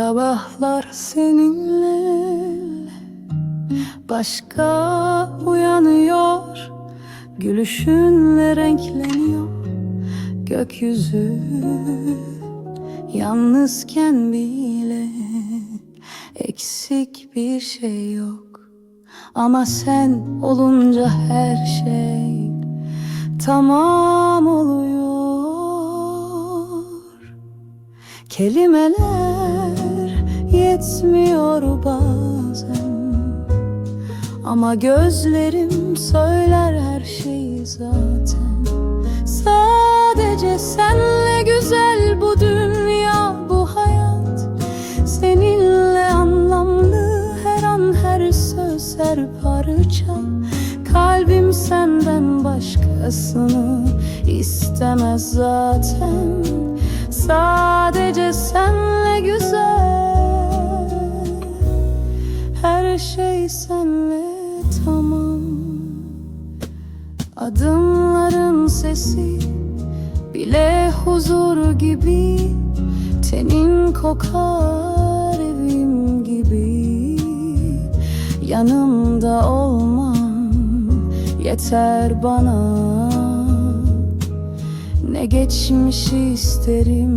sabahlar seninle. Başka uyanıyor Gülüşünle renkleniyor. Gökyüzü Yalnızken bile Eksik bir şey yok. Ama sen olunca her şey Tamam oluyor. Kelimeler yetmiyor bazen. Ama gözlerim söyler her şeyi zaten. Sadece senle güzel bu dünya bu hayat. Seninle anlamlı her an her söz her parça. Kalbim senden başkasını istemez zaten. Sadece senle güzel Her şey senle tamam. Adımların sesi bile huzur gibi. Tenin kokar evim gibi. Yanımda olman yeter bana. Ne geçmişi isterim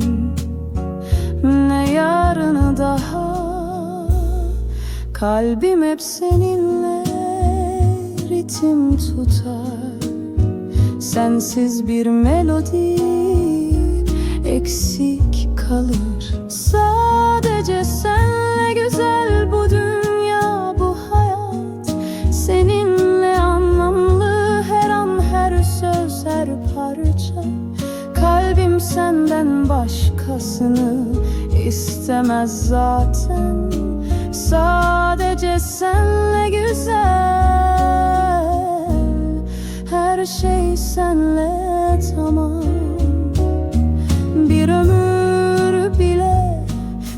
ne yarını daha Kalbim hep seninle ritim tutar. Sensiz bir melodi eksik kalır. Sadece senle güzel bu dünya bu hayat. Seninle anlamlı her an her söz her parça. Kalbim senden başkasını istemez zaten. Sadece senle güzel. Her şey senle tamam. Bir ömür bile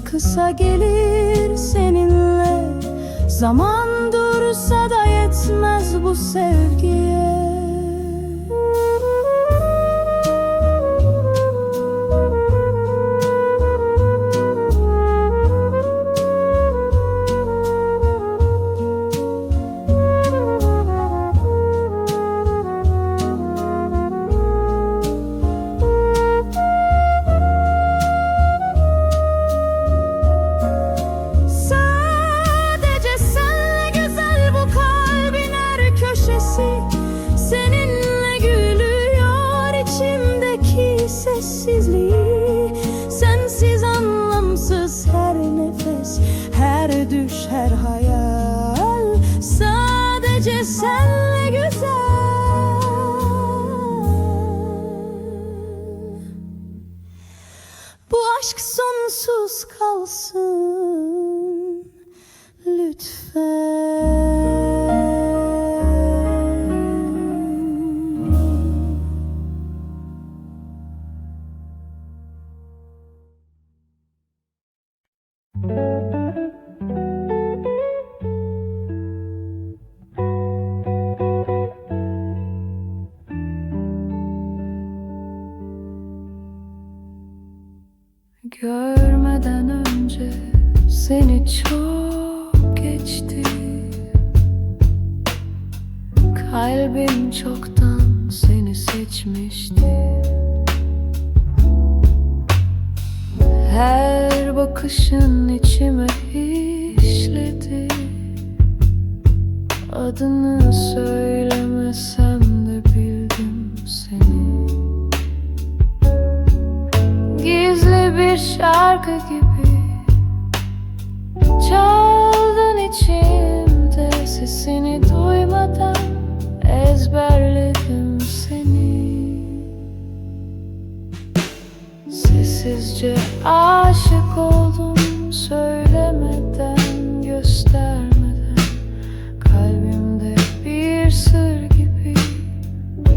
kısa gelir seninle. Zaman dursa da yetmez bu sevgiye Sessizce aşık oldum Söylemeden, göstermeden. Kalbimde bir sır gibi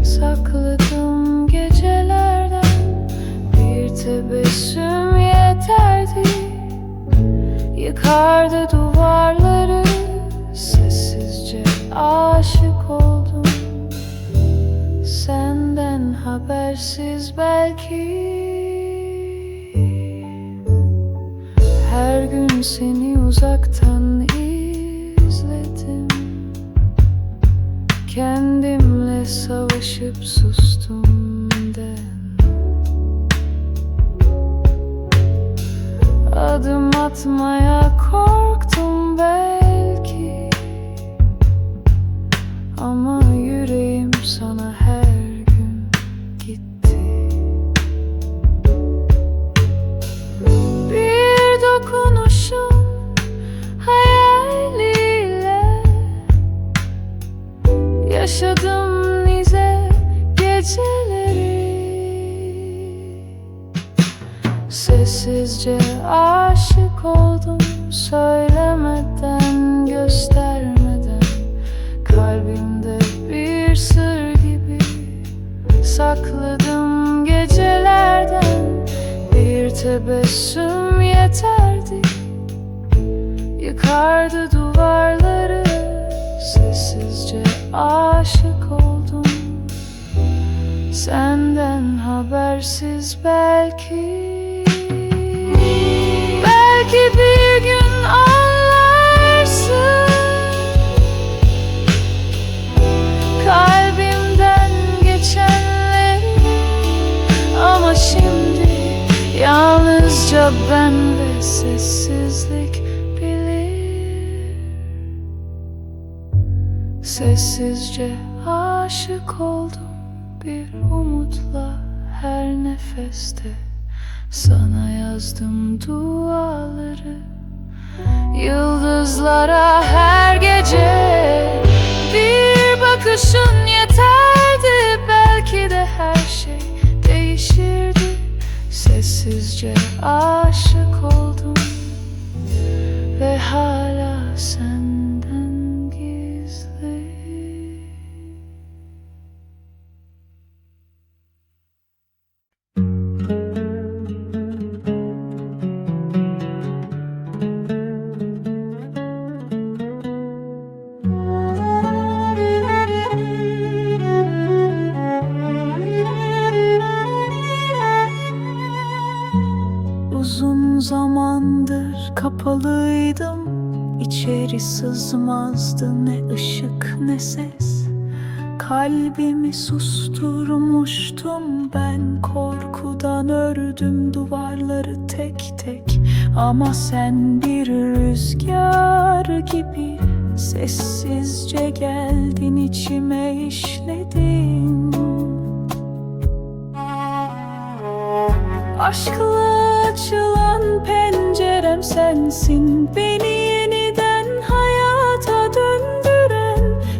Sakladım gecelerden. Bir tebessüm yeterdi. Yıkardı duvarları Sessizce aşık oldum. Senden habersiz belki Her gün seni uzaktan izledim. Kendimle savaşıp sustum den Adım atmaya korktum belki. Ama yüreğim sana her Yaşadım nice geceleri. Sessizce aşık oldum Söylemeden, göstermeden. Kalbimde bir sır gibi Sakladım gecelerden. Bir tebessüm yeterdi. Yıkardı duvarları aşık oldum. Senden habersiz belki. Belki bir Sessizce aşık oldum bir umutla her nefeste. Sana yazdım duaları Yıldızlara her gece. Bir bakışın yeterdi Belki de her şey değişirdi. Sessizce aşık oldum ışık ne ses? Kalbimi susturmuştum ben Korkudan ördüm duvarları tek tek. Ama sen bir rüzgar gibi Sessizce geldin içime işledin. Aşkla açılan pencerem sensin Beni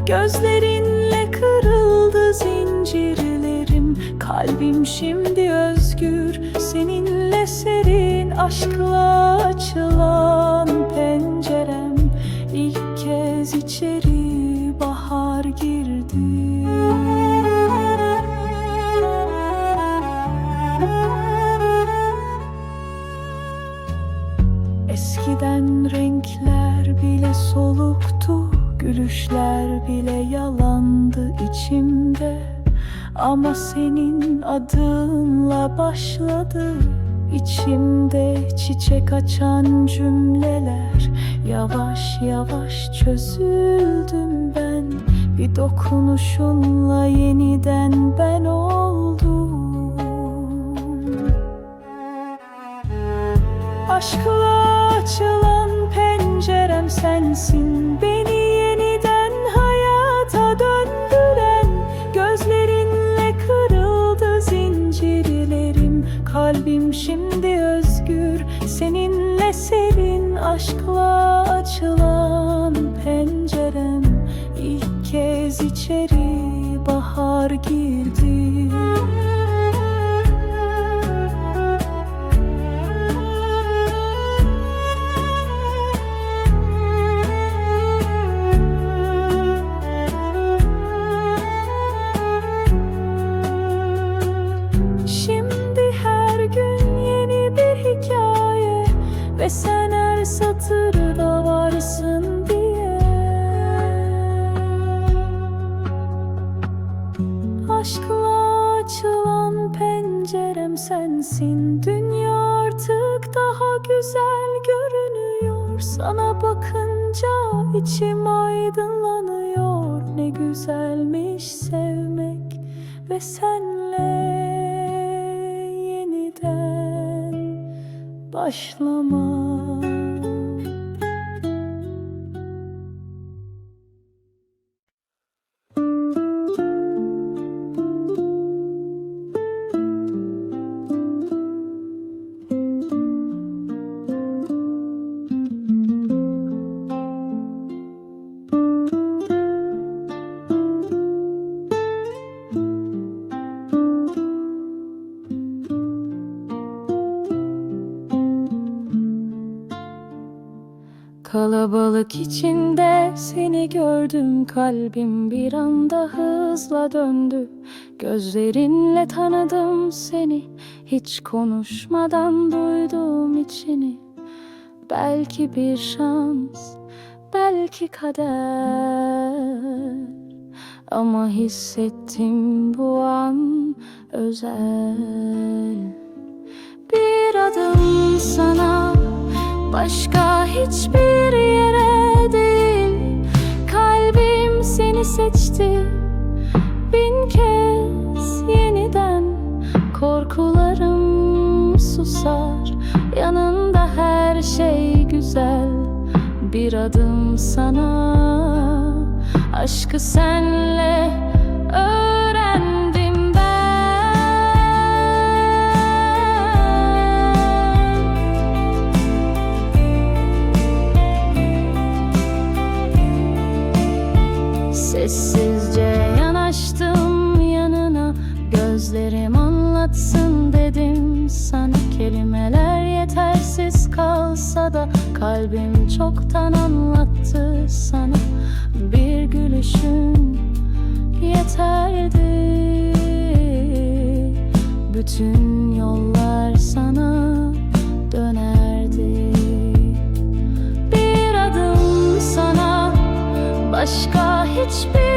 Gözlerinle kırıldı zincirlerim. Kalbim şimdi özgür. Seninle serin Aşkla açılan Ama senin adınla başladı İçimde çiçek açan cümleler. Yavaş yavaş çözüldüm ben Bir dokunuşunla yeniden ben oldum. Aşkla açılan pencerem sensin Beni Serin aşkla açılan pencerem. İlk kez içeri bahar girdi Kalabalık içinde seni gördüm kalbim bir anda hızla döndü. Gözlerinle tanıdım seni hiç konuşmadan duydum içini. Belki bir şans belki kader. Ama hissettim bu an özel. Bir adım sana Başka hiçbir yere değil. Kalbim seni seçti. Bin kez yeniden Korkularım susar. Yanında her şey güzel. Bir adım sana. Aşkı senle anlatsın dedim sana. Kelimeler yetersiz kalsa da Kalbim çoktan anlattı sana. Bir gülüşün yeterdi. Bütün yollar sana dönerdi. Bir adım sana Başka hiçbir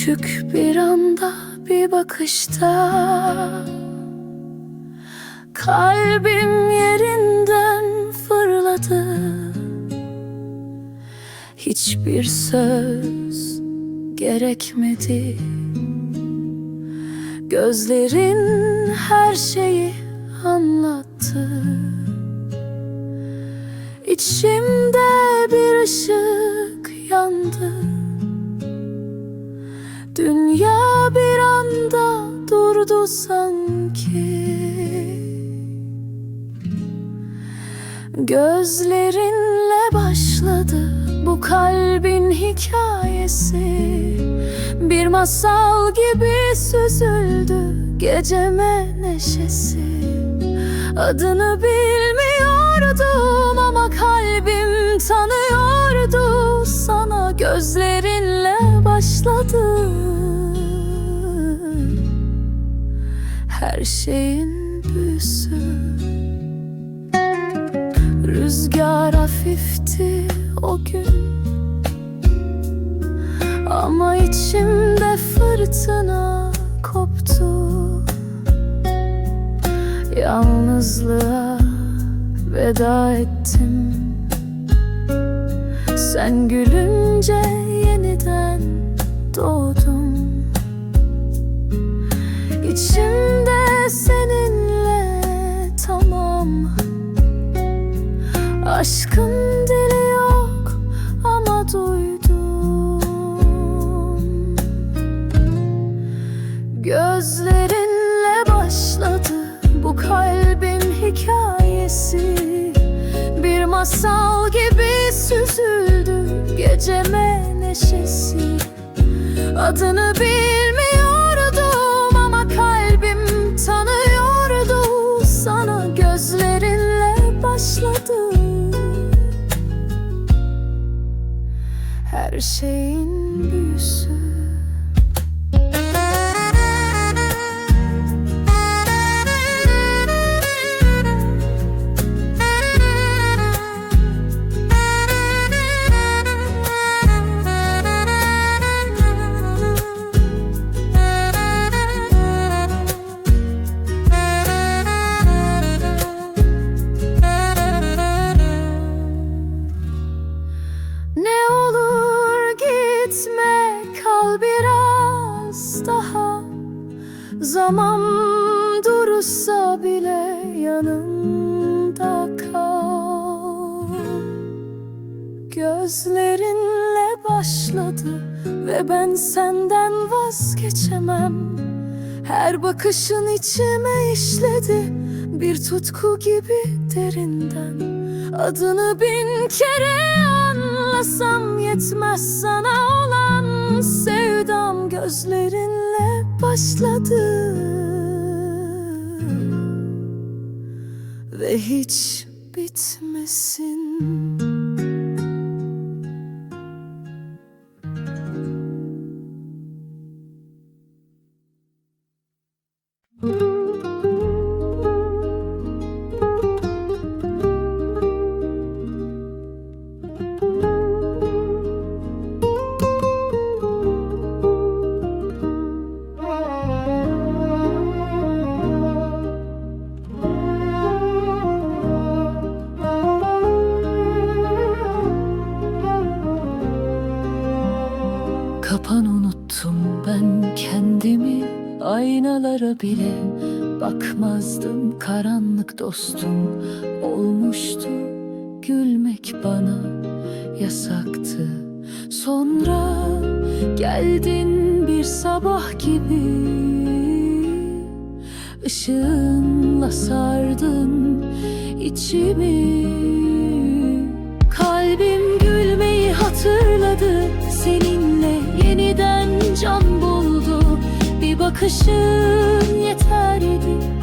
Küçük bir anda bir bakışta Kalbim yerinden fırladı. Hiçbir söz gerekmedi. Gözlerin her şeyi anlattı. İçimde bir ışık yandı Dünya bir anda durdu sanki. Gözlerinle başladı bu kalbin hikayesi. Bir masal gibi süzüldü geceme neşesi. Adını bilmiyordum ama kalbim tanıyordu sana. Gözlerinle başladı. Her şeyin büyüsü. Rüzgar hafifti o gün. Ama içimde fırtına koptu. Yalnızlığa veda ettim. Sen gülünce yeniden doğdum. İçimde seninle tamam. Aşkın dili yok ama duydum. Gözlerinle başladı bu kalbin hikayesi. Bir masal gibi süzüldü geceme neşesi Adını bilmiyordum ama kalbim tanıyordu. Sana gözlerinle başladı. Her şeyin bakışın içime işledi bir tutku gibi derinden Adını bin kere anlasam yetmez sana olan sevdam gözlerinle başladı ve hiç bitmesin. Dostum olmuştu. Gülmek bana yasaktı. Sonra geldin bir sabah gibi. Işığınla sardın içimi. Kalbim gülmeyi hatırladı. Seninle yeniden can buldu. Bir bakışın yeterdi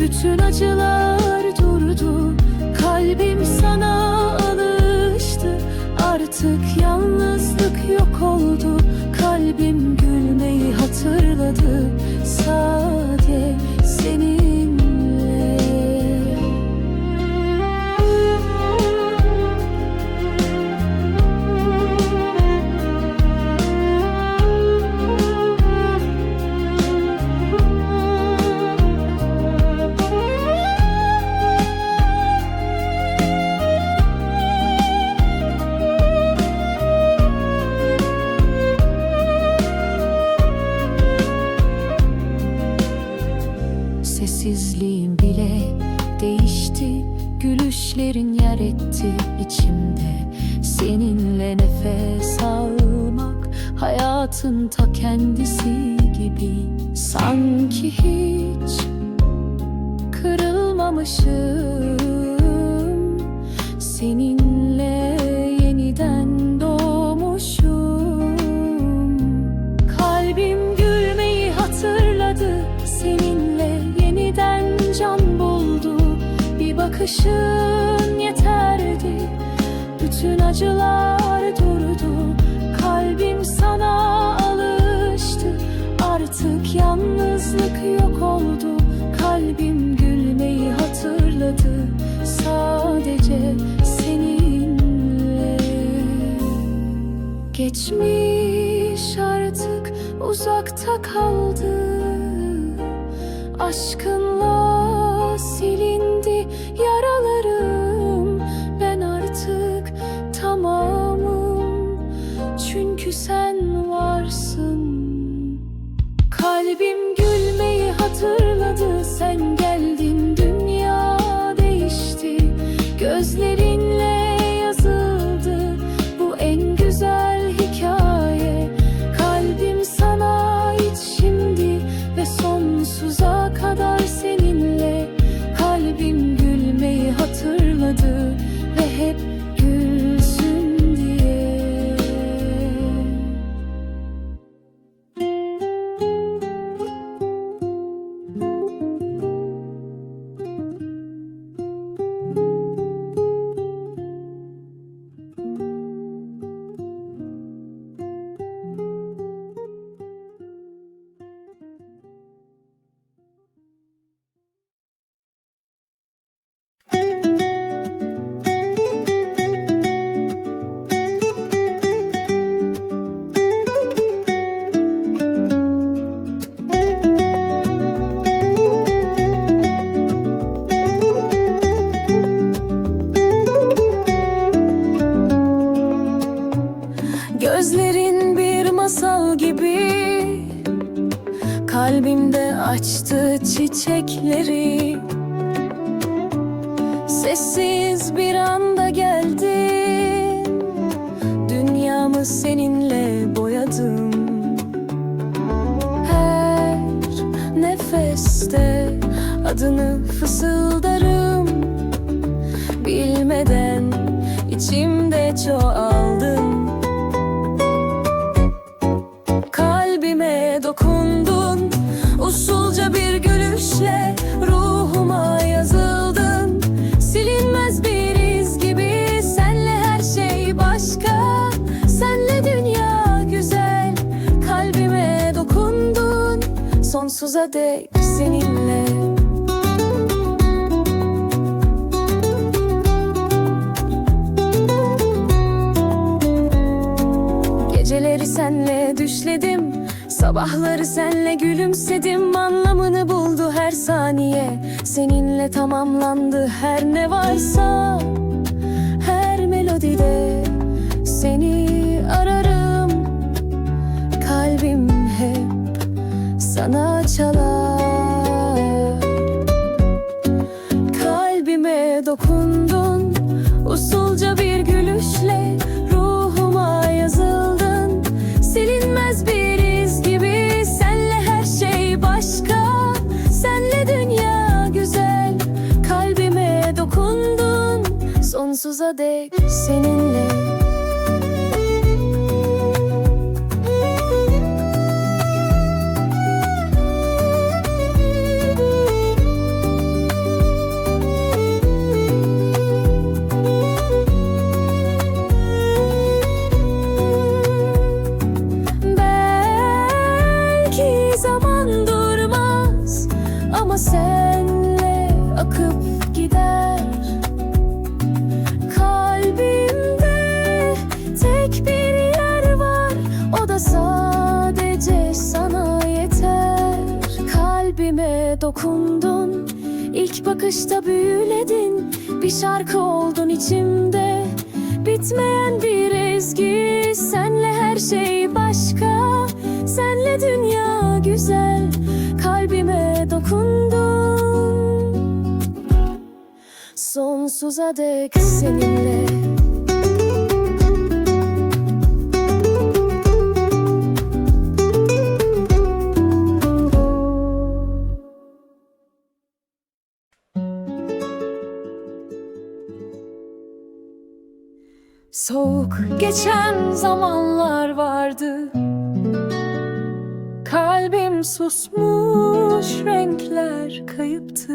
Bütün acılar durdu. Kalbim sana alıştı. Artık yalnızlık yok oldu. Kalbim gülmeyi hatırladı. Sade seninle yalnızlık yok oldu Kalbim gülmeyi hatırladı. Sadece seninle. Geçmiş artık uzakta kaldı. Aşkınla silindi yaralarım açtı çiçekleri. Sessiz bir anda geldin Dünyamı seninle boyadım. Her nefeste adını fısıldarım. Bilmeden içimde çoğaldın gülüşle Ruhuma yazıldın Silinmez bir iz gibi Senle her şey başka. Senle dünya güzel Kalbime dokundun. Sonsuza dek seninle. Geceleri senle düşledim Sabahları senle gülümsedim Anlamını buldu her saniye. Seninle tamamlandı her ne varsa Her melodide Seni ararım. Kalbim hep sana çalar Sonsuza dek seninle Soğuk geçen zamanlar vardı. Kalbim susmuş renkler kayıptı.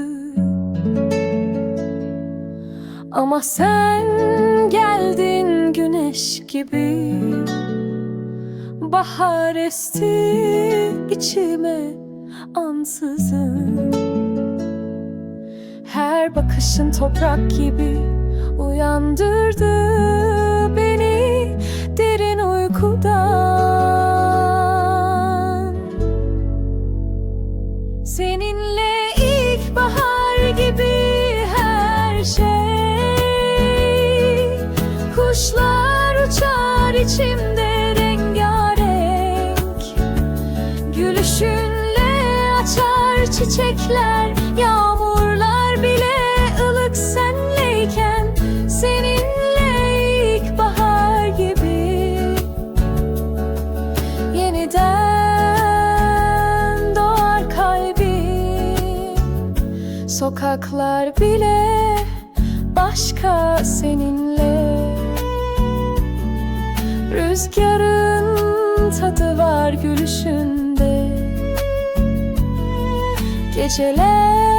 Ama sen geldin güneş gibi. Bahar esti içime ansızın. Her bakışın toprak gibi uyandırdı beni derin uykudan. Seninle ilkbahar gibi her şey Kuşlar uçar içimde rengarenk. Gülüşünle açar çiçekler Sokaklar bile başka seninle. Rüzgarın tadı var gülüşünde. Geceler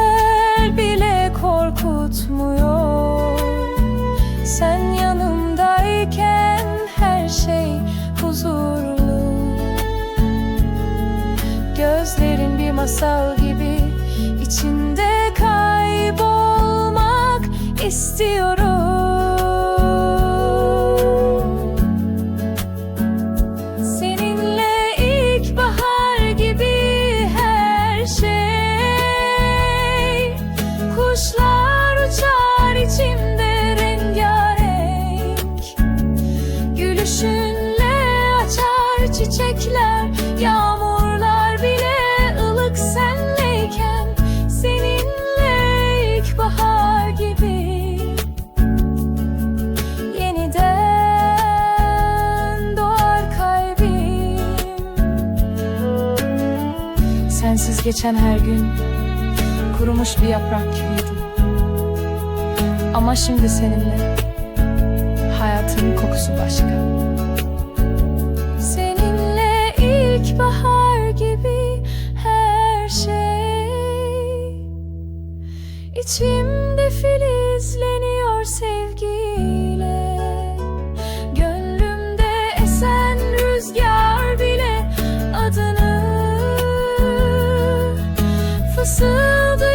geçen her gün Kurumuş bir yaprak gibiydi Ama şimdi seninle Hayatın kokusu başka. Seninle ilkbahar gibi her şey. İçimde filizleniyor sevgiyle the